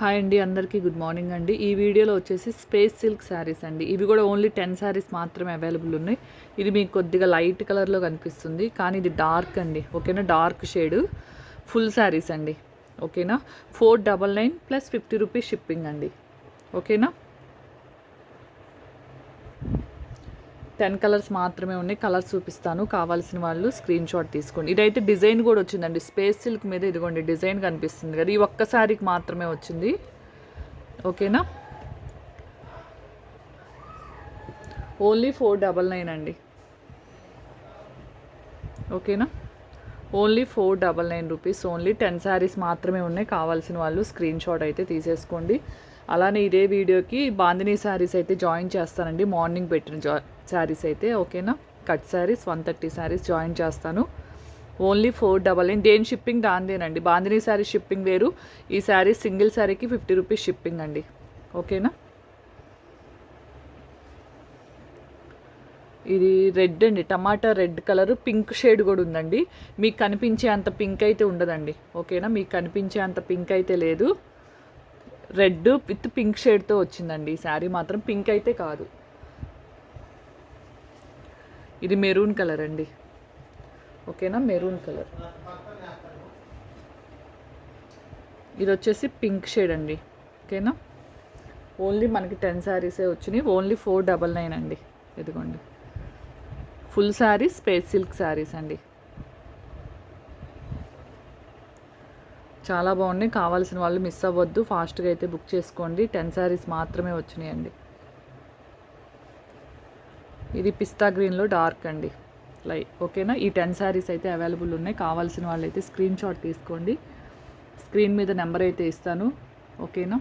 Hi అండి అందరికీ good morning అండి. ఈ వీడియోలో వచ్చేసి స్పేస్ సిల్క్ శారీస్ అండి. ఇవి కూడా ఓన్లీ టెన్ శారీస్ మాత్రమే అవైలబుల్ ఉన్నాయి. ఇది మీకు కొద్దిగా లైట్ కలర్లో కనిపిస్తుంది కానీ ఇది డార్క్ అండి. ఓకేనా? డార్క్ షేడ్ ఫుల్ శారీస్ అండి. ఓకేనా? Four double nine plus fifty rupees shipping అండి. ఓకేనా? టెన్ కలర్స్ మాత్రమే ఉన్నాయి. కలర్స్ చూపిస్తాను. కావాల్సిన వాళ్ళు స్క్రీన్ షాట్ తీసుకోండి. ఇదైతే డిజైన్ కూడా వచ్చిందండి. స్పేస్ సిల్క్ మీద ఇదిగోండి డిజైన్ కనిపిస్తుంది కదా. ఈ ఒక్క శారీకి మాత్రమే వచ్చింది. ఓకేనా? ఓన్లీ ఫోర్ డబల్ నైన్ అండి. ఓకేనా? Only four double nine rupees only ten sarees మాత్రమే ఉన్నాయి. కావాల్సిన వాళ్ళు స్క్రీన్ షాట్ అయితే తీసేసుకోండి. అలానే ఇదే వీడియోకి బాందినీ శారీస్ అయితే జాయిన్ చేస్తానండి. మార్నింగ్ పెట్టిన జా శారీస్ అయితే ఓకేనా? Cut sarees one thirty sarees join చేస్తాను. Only four double nine. దేని షిప్పింగ్ దాందేనండి బాందినీ శారీ షిప్పింగ్ వేరు. ఈ శారీ సింగిల్ శారీకి ఫిఫ్టీ రూపీస్ షిప్పింగ్ అండి. ఓకేనా? ఇది రెడ్ అండి. Tomato red colour pink shade కూడా ఉందండి. మీకు కనిపించే అంత పింక్ అయితే ఉండదండి. ఓకేనా? మీకు కనిపించే అంత పింక్ అయితే లేదు. రెడ్ విత్ పింక్ షేడ్తో వచ్చిందండి. ఈ శారీ మాత్రం పింక్ అయితే కాదు. ఇది మెరూన్ కలర్ అండి. ఓకేనా? Maroon colour. ఇది వచ్చేసి పింక్ షేడ్ అండి. ఓకేనా? ఓన్లీ మనకి టెన్ శారీసే వచ్చినాయి. ఓన్లీ ఫోర్ డబల్ నైన్ అండి. ఇదిగోండి. Full sarees space silk sarees అండి. చాలా బాగున్నాయి. కావాల్సిన వాళ్ళు మిస్ అవ్వద్దు. ఫాస్ట్గా అయితే బుక్ చేసుకోండి. టెన్ శారీస్ మాత్రమే వచ్చినాయండి. ఇది పిస్తా గ్రీన్లో డార్క్ అండి. లై ఓకేనా ఈ టెన్ శారీస్ అయితే అవైలబుల్ ఉన్నాయి. కావాల్సిన వాళ్ళు అయితే స్క్రీన్ షాట్ తీసుకోండి. స్క్రీన్ మీద నెంబర్ అయితే ఇస్తాను. ఓకేనా